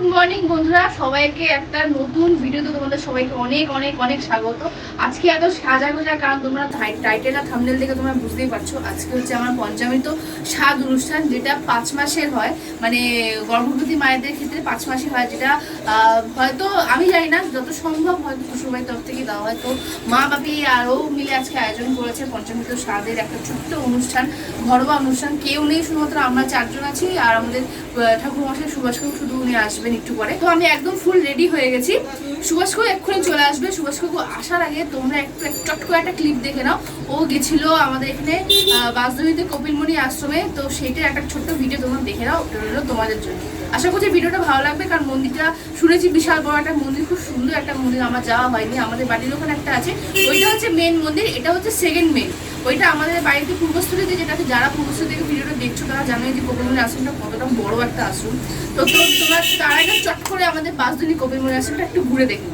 Good morning বন্ধুরা। সবাইকে একটা নতুন ভিডিওতে তোমাদের সবাইকে অনেক অনেক অনেক স্বাগত। আজকে এত সাজা গোজা কারণ তোমরা টাইটেল আর থামনেল দেখে তোমরা বুঝতেই পারছ। আজকে হচ্ছে আমার পঞ্চমীত স্বাদ অনুষ্ঠান, যেটা পাঁচ মাসের হয়। মানে গর্ভবতী মায়েদের ক্ষেত্রে পাঁচ মাসের হয়, যেটা হয়তো আমি জানি না, যত সম্ভব হয়তো শ্বশুরবাড়ির তরফ থেকে দেওয়া হয়। তো মা বাপি আরও মিলে আজকে আয়োজন করেছে পঞ্চমীত স্বাদের একটা ছোট্ট অনুষ্ঠান, ঘরোয়া অনুষ্ঠান। কেউ নেই, শুধুমাত্র আমরা চারজন আছি, আর আমাদের ঠাকুর মশাই সুভাষকাকু শুধু উনি আসবেন একটু পরে। তো আমি একদম ফুল রেডি হয়ে গেছি। সুভাষকাকু এক্ষুনি চলে আসবে। সুভাষকাকু আসার আগে তোমরা একটু, এক চট করে একটা ক্লিপ দেখে নাও। ও গেছিল আমাদের এখানে বাসদহিতে কপিলমণি আশ্রমে। তো সেইটার একটা ছোট্ট ভিডিও তোমরা দেখে নাও। ওটা তোমাদের জন্য। আশা করছি ভিডিওটা ভালো লাগবে, কারণ মন্দিরটা শুনেছি বিশাল বড় একটা মন্দির, খুব সুন্দর একটা মন্দির। আমার যাওয়া হয়নি। আমাদের বাড়ির ওখানে একটা আছে। ওইটা হচ্ছে মেন মন্দির, এটা হচ্ছে সেকেন্ড মেন ওইটা আমাদের বাড়িতে পূর্বস্থলীতে যেটা আছে যারা পূর্বস্থলী থেকে ভিডিওটা দেখছ, তারা জানোই যে কবিমনি আশ্রমটা কতটা বড় একটা আসন। তো তোমরা তার আগে চট করে আমাদের বাসদনি কবিমনি আশ্রমটা একটু ঘুরে দেখে।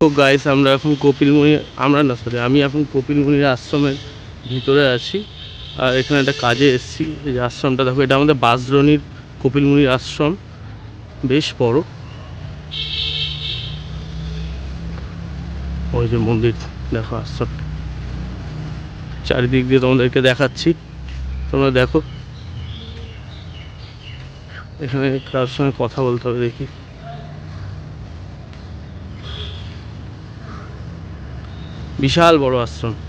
তো গাইস আমরা এখন কপিলমুনি আমরা না সরি আমি এখন কপিলমুনির আশ্রমের ভিতরে আছি। আর এখানে একটা কাজে এসেছি। এই যে আশ্রমটা, দেখো, এটা আমাদের বাসরণীর কপিলমুনির আশ্রম। বেশ বড়। ওই যে মন্দির, দেখো, আশ্রম। চারিদিক দিয়ে তোমাদেরকে দেখাচ্ছি। তোমরা দেখো। এখানে কার সঙ্গে কথা বলতে হবে, দেখি। বিশাল বড় আশ্রম।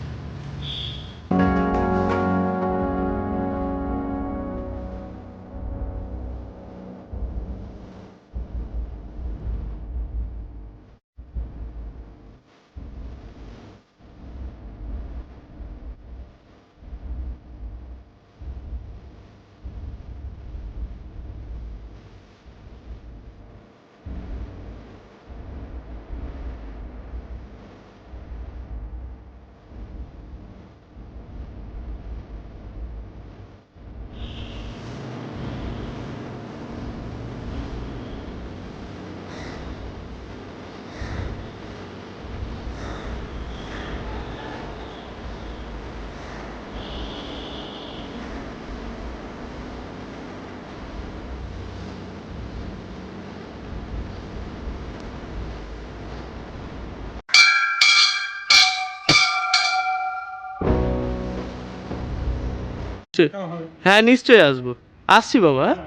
হ্যাঁ নিশ্চয়ই আসব। আসছি বাবা হ্যাঁ?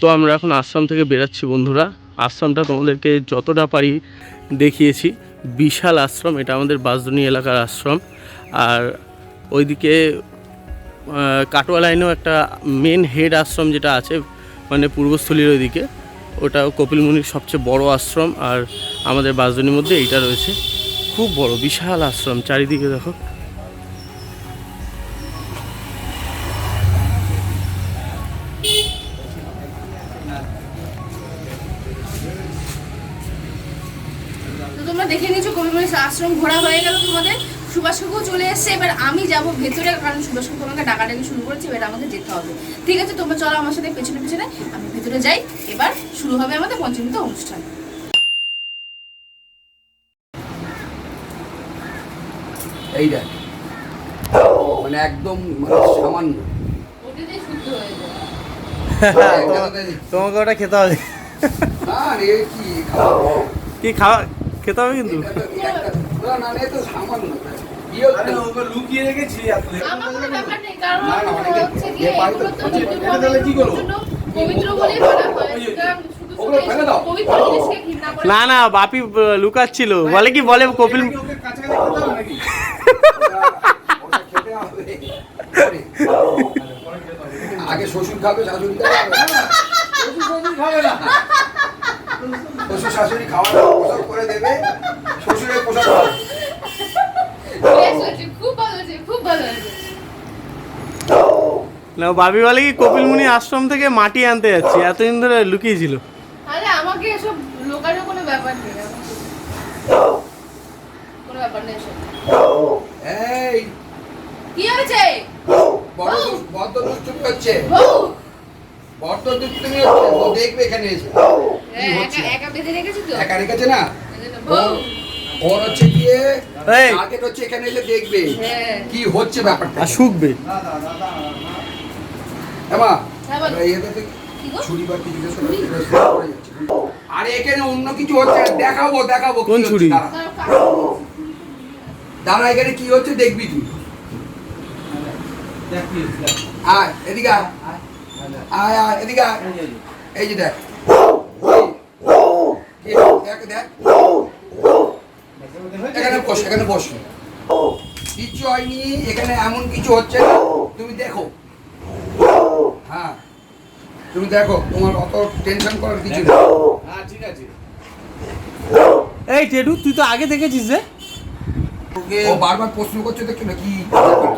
তো আমরা এখন আশ্রম থেকে বেরাচ্ছি বন্ধুরা। আশ্রমটা তোমাদেরকে যতটা পারি দেখিয়েছি। বিশাল আশ্রম, এটা আমাদের বাসদনী এলাকার আশ্রম। আর ওইদিকে কাটোয়া লাইনেও একটা মেন হেড আশ্রম যেটা আছে মানে পূর্বস্থলীর ওইদিকে। ওটা কপিলমুনির সবচেয়ে বড় আশ্রম, আর আমাদের বাসদনীর মধ্যে এইটা রয়েছে। খুব বড়, বিশাল আশ্রম, চারিদিকে দেখো। যাব ভেতরে কারণ সুভাষ কাকু আমাকে ডাকাডাকি শুরু করেছে এবার আমাকে যেতে হবে। ঠিক আছে তোমরা চলো আমার সাথে পেছনে পেছনে। আমি ভেতরে যাই এবার শুরু হবে আমাদের পঞ্চমীতে অনুষ্ঠান। এই দেখ মানে একদম মানে সামান্য। তোমাকে ওটা খেতে হবে। কি খাওয়া? কি খাওয়া খেতে হবে কিন্তু? লুকিয়ে রেখেছি করব? না না বাপি লুকাচ্ছিল। বলে কি বলে কপিল আগে শ্বশুর খাবে শাশুড়ি খাবে না। শ্বশুর শাশুড়ি খাওয়া দাওয়া করে দেবে। শ্বশুরের পোশাক না বাবি বলে কি কপিল মুনি আশ্রম থেকে মাটি আনতে যাচ্ছি এতদিন ধরে লুকিয়ে ছিল আরে আমাকে এসব লোকানোর কোনো ব্যাপার নেই কোনো ব্যাপার নেই এসব। এই কি হয়েছে? বড় দু- দুষ্টুমি হচ্ছে। বউ! দুষ্টুমি হচ্ছে ও দেখবে এখানে এসে। একা একা বেঁধে রেখেছি তো? একা রেখেছে না? বউ ওর হচ্ছে গিয়ে। টার্গেট হচ্ছে এখানে এসে দেখবে হ্যাঁ। কি হচ্ছে ব্যাপারটা আর শুকবে এমা হ্যাঁ? ছুরি বা কিছু। আরে এখানে অন্য কিছু হচ্ছে দেখাবো দেখাবো কোন ছুরি? দাঁড়া। এখানে কি হচ্ছে দেখবি তুই আয় এদিকে আয় আয় এদিকে এই যে দেখ দেখ দেখ এখানে বস। বস হয়নি এখানে এমন কিছু হচ্ছে না তুমি দেখো। হ্যাঁ তুমি দেখো তোমার অত টেনশন করার কিছু নেই। এই টেডু তুই তো আগে দেখেছিস যে? ও বারবার প্রশ্ন করছে দেখছ না কি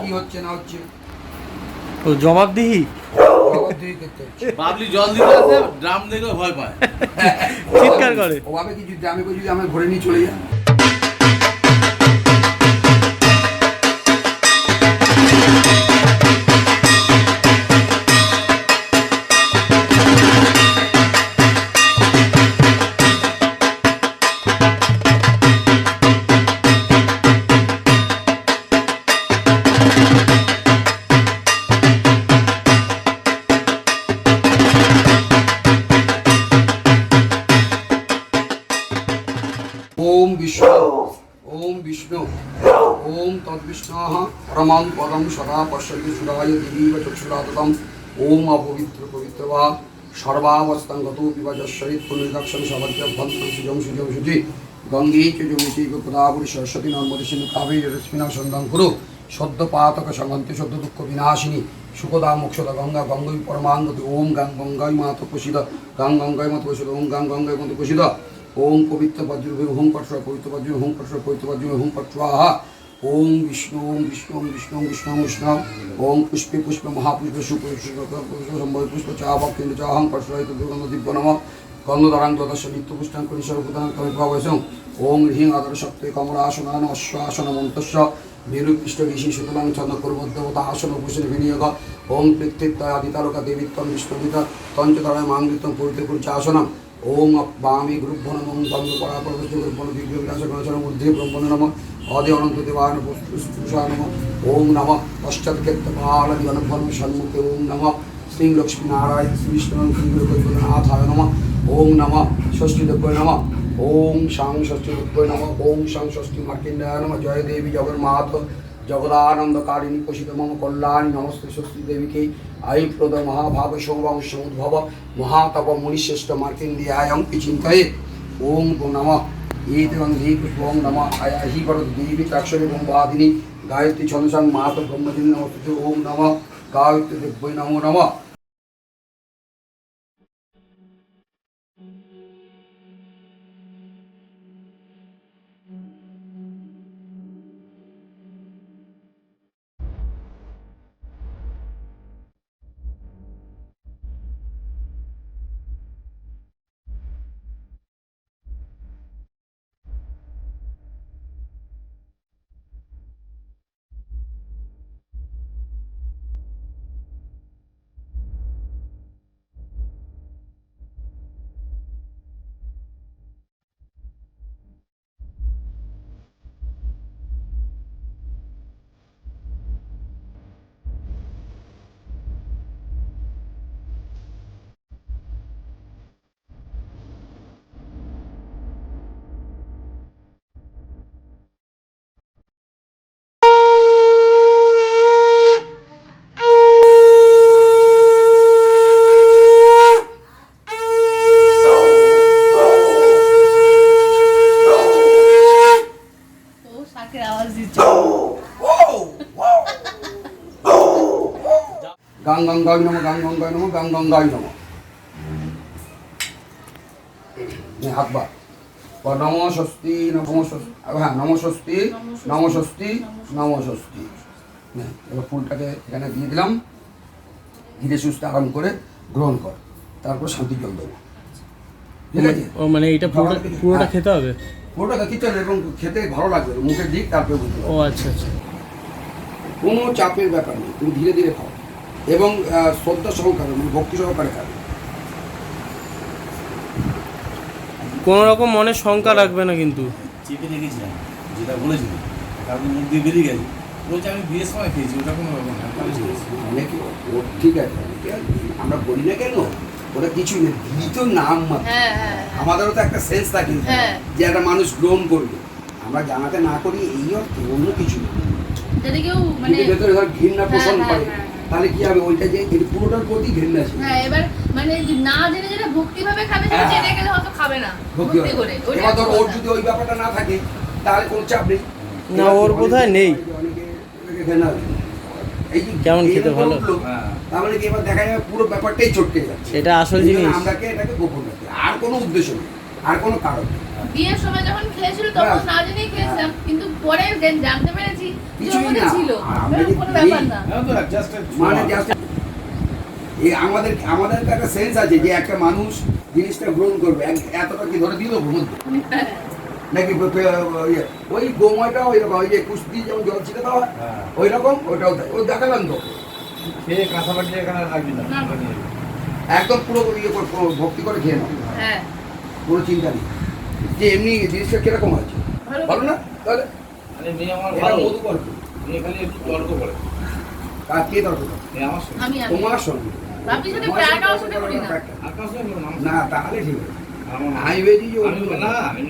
কি হচ্ছে না হচ্ছে? ও জবাব দিহি জবাবদিহি করতে বাবলি জল দিতে আছে ড্রাম দেখলে ভয় পায়। চিৎকার করে। ও ভাবে কি যদি আমি কই যদি আমি ঘরে নিয়ে চলে যাই। ওম বিষ্ণু। ওম বিষ্ণু। ওম তদ্বিষ্ণাহ পরমাং পদম সদা পশ্যন্তি সুরায় দেবীব চক্ষুরাততম ওম অপবিত্র পবিত্র বা সর্বাবস্থান গত বিভাজস্বরিত পুনর্দক্ষণ সবর্যভ্যন্তম সুজম সুজম সুজি গঙ্গে চ যমুচি গোদাবরী সরস্বতী নর্মদে সিন্ধু কাবেরী রশ্মিনা সন্ধান কুরু। সদ্য পাতক সঙ্গন্তে সদ্য দুঃখ বিনাশিনী। সুখদা মোক্ষদা গঙ্গা গঙ্গৈ পরমাঙ্গতি। ওম গাং গঙ্গাই মাত প্রসিদ গাং গঙ্গাই মাত প্রসিদ ওম গাং গঙ্গাই মাত প্রসিদ ওম পবিত্র বজ্রভে হোম পট্র পবিত্র বজ্র হোম পট্র পবিত্র বজ্র হোম পট্রাহা ওম বিষ্ণু ওম বিষ্ণু ওম বিষ্ণু ওম বিষ্ণু বিষ্ণু, ওম পুষ্পে পুষ্পে, মহাপুষ্পে, সুপুষ্প পুষ্প চাহক কেন্দ্র চাহং পট্রায়িত দুর্গন্ধ, দিব্য নম গন্ধধরাং তদস্য নিত্য পুষ্টাং করি সর্বদান করি ভাবসং ওম হ্রিং আদর শক্তি কমলাসনান অশ্বাসন মন্তস্য। নিরুপৃষ্ট ঋষি সুতরাং আসন বিনিয়োগ। পৃথিত্তয় আদিতারকা বিষ্ণুবিত তঞ্চতরায় ওম বামি গ্রুভ্বন ওম তন্ত্র পরাপর গ্রুভ্বন দিব্য বিনাশ গণচর মধ্যে ব্রহ্মণ নম। অদে অনন্ত দেবান পুষ্পুষা নম। ওম নম। পশ্চাৎ ক্ষেত্রপাল দিগনভন সন্মুখে ওম নম। শ্রী লক্ষ্মী নারায়ণ শ্রী বিষ্ণু শ্রী গুরুনাথায় নম। ওম নম। ষষ্ঠী নম। ওম শাং ষষ্ঠী নম। ওম শাং ষষ্ঠী মার্কিন্দায় নম। জয় দেবী জগন্মাথ জগদানন্দকারিণী পোষিত মম কল্যাণী নমস্তে স্বস্তি দেবীকে। আয়ুপ্রদ মহাভাব সৌবং উদ্ভব মহাতপ মুনিশ্রেষ্ঠ মার্কিন্দিয়ায়ং চিন্তয়ে। ওম নম। এইতং হি পুষ্পং নম। আয়া হি বরদ দেবী তাক্ষরী ব্রহ্মাদিনী। গায়ত্রী ছন্দসং মাত ব্রহ্মদিনী নমস্তে ওম নম। গায়ত্রী দেব্যই নমো নমঃ। গঙ্গায় নম গাং গঙ্গায় নম গাং গঙ্গায় নম। হাত বা নম স্বস্তি নম হ্যাঁ নম স্বস্তি নম স্বস্তি নম স্বস্তি। হ্যাঁ, এবার ফুলটাকে এখানে দিয়ে দিলাম। ধীরে সুস্থে আরাম করে গ্রহণ কর। তারপর শান্তি জল দেবো। ঠিক আছে? ও মানে এটা পুরোটা পুরোটা খেতে হবে? পুরোটা খেতে হবে এবং খেতে ভালো লাগবে। মুখের দিক তারপরে বুঝতে ও আচ্ছা আচ্ছা। কোনো চাপের ব্যাপার নেই। তুমি ধীরে ধীরে খাও। এবং শ্রদ্ধা সহকারে মানে ভক্তি সহকারে খাবে কোনো রকম মনে শঙ্কা রাখবে না কিন্তু। চেপে রেখেছিলাম যেটা বলেছিল তারপর মুখ দিয়ে বেরিয়ে গেছে। বলছে আমি বিয়ের সময় খেয়েছি ওটা কোনো ব্যাপার না অনেকে ও ঠিক আছে আমরা বলি না কেন? ওটা কিছুই নেই দিদি তো নাম মাত্র। হ্যাঁ হ্যাঁ। আমাদেরও তো একটা সেন্স থাকে হ্যাঁ। যে একটা মানুষ গ্রহণ করবে। আমরা জানাতে না করি এই অর্থে অন্য কিছু না। যদি কেউ মানে ভেতরে ধর ঘৃণা পোষণ করে তাহলে কি হবে? ওইটা যে এর পুরোটার প্রতি ঘৃণা ছিল। হ্যাঁ এবার মানে না জেনে যেটা ভক্তি ভাবে খাবে সেটা হ্যাঁ। জেনে গেলে হয়তো খাবে না ভক্তি করে। ওইটা এবার ধর ওর যদি ওই ব্যাপারটা না থাকে তাহলে কোনো চাপ নেই। না, ওর বোধহয় নেই। কেমন খেতে ভালো? হ্যাঁ। তার মানে কি এবার দেখা যাবে পুরো ব্যাপারটাই চটকে যাচ্ছে। এটা আসল জিনিস। আমরাকে এটাকে গোপন রাখি আর কোনো উদ্দেশ্য নেই। আর কোনো কারণ নেই। বিয়ের সময় যখন খেয়েছিল তখন না জেনেই খেয়েছিলাম কিন্তু পরে জানতে পেরেছি যে। ছিল। কোনো ব্যাপার না। হ্যাঁ জাস্ট মানে এই আমাদের আমাদের তো একটা সেন্স আছে যে একটা মানুষ জিনিসটা গ্রহণ করবে। এতটা কি ধরে দিল মধ্যে নাকি ইয়ে, ওই গোময়টা ওই রকম ওই যে কুস্তি যেমন জল ছিটে দেওয়া হ্যাঁ। ওই রকম ওইটাও ওই দেখালাম তো। খেয়ে কাঁচা এখানে রাখবি না। না। ওটা নিয়ে যাবি। একদম পুরো ইয়ে করে ভক্তি করে খেয়ে নাও। হ্যাঁ। কোনো চিন্তা নেই। যে এমনি জিনিসটা কীরকম আছে? ভালো না? তাহলে? তোমার সঙ্গে। না। তাহলে ঠিক আছে। আমি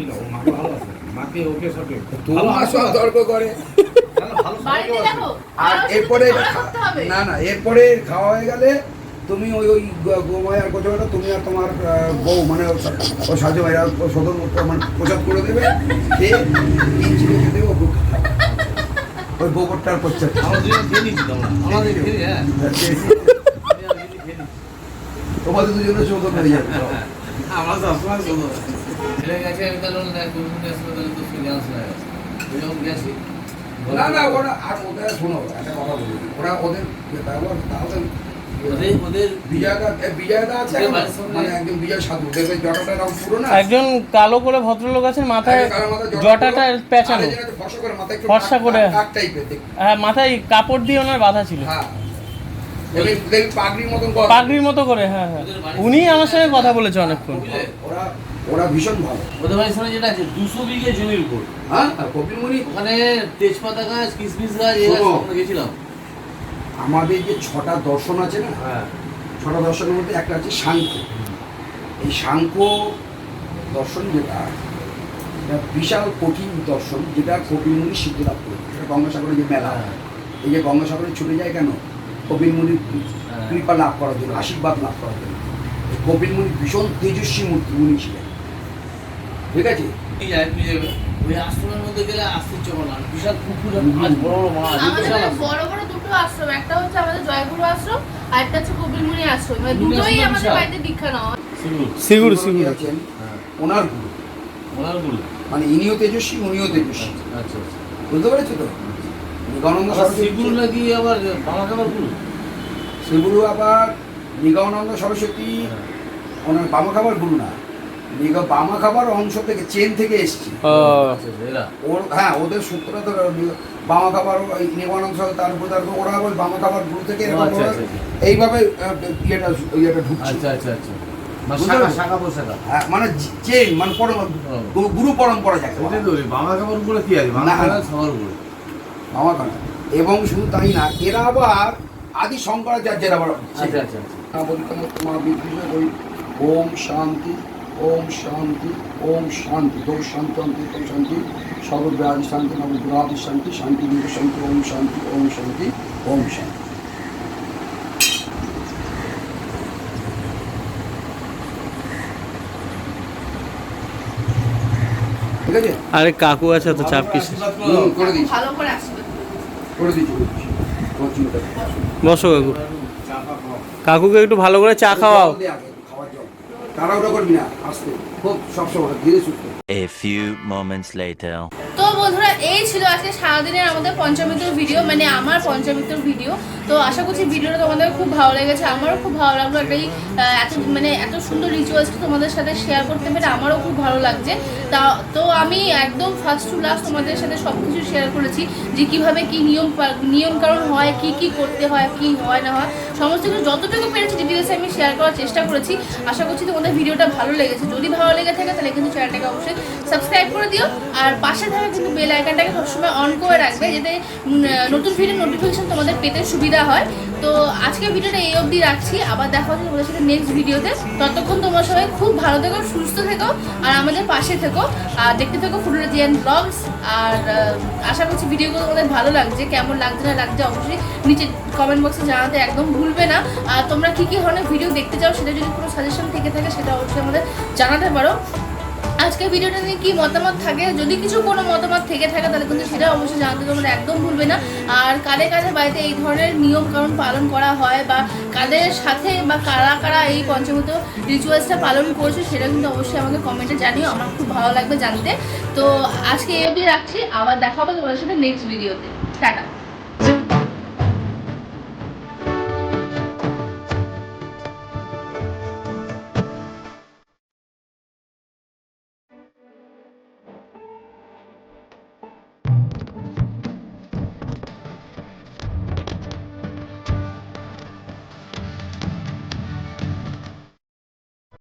তোমার সঙ্গে তর্ক করে। আর এরপরে না না এরপরে খাওয়া হয়ে গেলে তুমি ওই ওই গো- গোময় আর কোথাও তুমি আর তোমার বউ মানে ও সাজু ভাইরা সদর মানে প্রসাদ করে দেবে খেয়ে তিন খেয়ে দেবে ওই গোবরটার দুজন হ্যাঁ। নিচ্ছি। তোমাদের দুজনের সৌদ হয়ে যাবে। আমার সবসময় ওর না না আর ওদের শোনো একটা কথা বলি। ওরা ওদের ব্যবহার তাহলে আছে মানে একদম বিজয় সাধু। দেখবে জটাটা এরকম পুরো না? একজন কালো করে ভদ্রলোক আছেন মাথায় মাথায় জটাটা পেঁচানো আছে ফর্সা করে হ্যাঁ মাথায় কাপড় দিয়ে ওনার বাঁধা ছিল। হ্যাঁ। পাগড়ির মতো করে হ্যাঁ হ্যাঁ। উনি আমার সঙ্গে কথা বলেছে অনেকক্ষণ। ওরা ওরা ভীষণ ভালো। ওদের যেটা আছে দুশো বিঘে জমির উপর। হ্যাঁ আর ওখানে তেজপাতা গাছ কিসমিস গাছ গেছিলাম। আমাদের যে ছটা দর্শন আছে না হ্যাঁ। ছটা দর্শনের মধ্যে একটা আছে সাংখ্য। এই সাংখ্য দর্শন যেটা এটা বিশাল কঠিন দর্শন যেটা কপিলমণি সিদ্ধ লাভ করে এটা গঙ্গাসাগরে যে মেলা হয়। এই যে গঙ্গাসাগরে ছুটে যায় কেন? কপিলমণির হ্যাঁ। কৃপা লাভ করার জন্য আশীর্বাদ লাভ করার জন্য। এই কপিলমণি ভীষণ তেজস্বী মূর্তি উনি ছিলেন। ঠিক আছে? ওই আশ্রমের মধ্যে গেলে না বিশাল পুকুর আর মাছ বড় বড় মাছ দুটো আশ্রম একটা হচ্ছে আমাদের জয়গুরু আশ্রম আর একটা হচ্ছে কবিরমুনি আশ্রম। মানে দুটোই আমাদের। বাড়িতে দীক্ষা নেওয়া উনি সিগুড় আছেন। হ্যাঁ। ওনার গুরু। ওনারগুলো মানে ইনিও তেজস্বী উনিও তেজস্বী। আচ্ছা আচ্ছা বুঝতে পেরেছ তো? নিগমানন্দ শিবগুরু নাকি আবার বাংলা খাবার গুরু? শ্রীগুরু আবার নিগমানন্দ সরস্বতী ওনার বামা খাবার গুরু না। নিগ বামা খাবার অংশ থেকে চেন থেকে এসছে। ওর হ্যাঁ ওদের সূত্রটা তো বামা খাবার ওই নিগমানন্দ সরস্বতী তারপর তারপর ওরা ওই বামা খাবার গুরু থেকে। এইভাবে ইয়েটা ইয়েটা ঢুকছে। আচ্ছা আচ্ছা আচ্ছা। মানে? হ্যাঁ, মানে চেন মানে পরম গুরু পরম্পরা যাকে খাবার উপরে কি আছে? সবার উপরে। বামা খাবার। এবং শুধু তাই না এরা আবার আদি শঙ্করাচার্যের আবার আচ্ছা আচ্ছা আচ্ছা। হ্যাঁ, ওই ওম শান্তি ওম শান্তি ওম শান্তি দৌ শান্তি অন্তি ওম শান্তি সর্বব্যাধি শান্তি নবগ্রহাদি শান্তি শান্তি বিন্দু শান্তি ওম শান্তি ওম শান্তি ওম শান্তি। ঠিক আছে? আরে কাকু আছে তো চাপ নেই। বসো কাকু। কাকুকে একটু ভালো করে চা খাওয়াও জল দে আগে, খাওয়ার জল তাড়াহুড়ো করবি না আসতে। খুব সবসময় ধীরে সুস্থ। A few moments later. তো বন্ধুরা এই ছিল আজকে সারাদিনের আমাদের পঞ্চমিত্র ভিডিও মানে আমার পঞ্চমিত্র ভিডিও তো আশা করছি ভিডিওটা তোমাদের খুব ভালো লেগেছে, আমারও খুব ভালো লাগল এটাই এত মানে এত সুন্দর রিচুয়ালসটা তোমাদের সাথে শেয়ার করতে পেরে আমারও খুব ভালো লাগছে। তা, তো আমি একদম ফার্স্ট টু লাস্ট তোমাদের সাথে সব কিছু শেয়ার করেছি যে কীভাবে কি নিয়ম নিয়ম কারণ হয়, কি কি করতে হয়, কি হয় না হয়, সমস্ত কিছু যতটুকু পেরেছি ডিটেলসে আমি শেয়ার করার চেষ্টা করেছি। আশা করছি তোমাদের ভিডিওটা ভালো লেগেছে। যদি ভালো লেগে থাকে তাহলে কিন্তু চ্যানেলটাকে অবশ্যই সাবস্ক্রাইব করে দিও। আর পাশে থাকা কিন্তু বেল আইকনটাকে সবসময় অন করে রাখবে যাতে নতুন ভিডিও নোটিফিকেশন তোমাদের পেতে সুবিধা হয়। তো আজকে ভিডিওটা এই অবধি রাখছি। আবার দেখা হচ্ছে তোমাদের সাথে নেক্সট ভিডিওতে। ততক্ষণ তোমরা সবাই খুব ভালো থেকো, সুস্থ থেকো, আর আমাদের পাশে থেকো। আর দেখতে থেকো ফুটোরিয়ান ব্লগস আর আশা করছি ভিডিওগুলো তোমাদের ভালো লাগছে। কেমন লাগছে না লাগছে অবশ্যই নিচে কমেন্ট বক্সে জানাতে একদম ভুলবে না। আর তোমরা কী কী ধরনের ভিডিও দেখতে চাও, সেটা যদি কোনো সাজেশন থেকে থাকে, সেটা অবশ্যই আমাদের জানাতে পারো। আজকে ভিডিওটা নিয়ে কি মতামত থাকে? যদি কিছু কোনো মতামত থেকে থাকে, তাহলে কিন্তু সেটা অবশ্যই জানতে তোমরা একদম ভুলবে না। আর কাদের কাদের বাড়িতে এই ধরনের নিয়ম কারণ পালন করা হয় বা কাদের সাথে বা কারা কারা এই পঞ্চমত রিচুয়ালসটা পালন করছে, সেটা কিন্তু অবশ্যই আমাকে কমেন্টে জানিও। আমার খুব ভালো লাগবে জানতে। তো আজকে এই অবধি রাখছি। আবার দেখা হবে তোমাদের সাথে নেক্সট ভিডিওতে টাটা।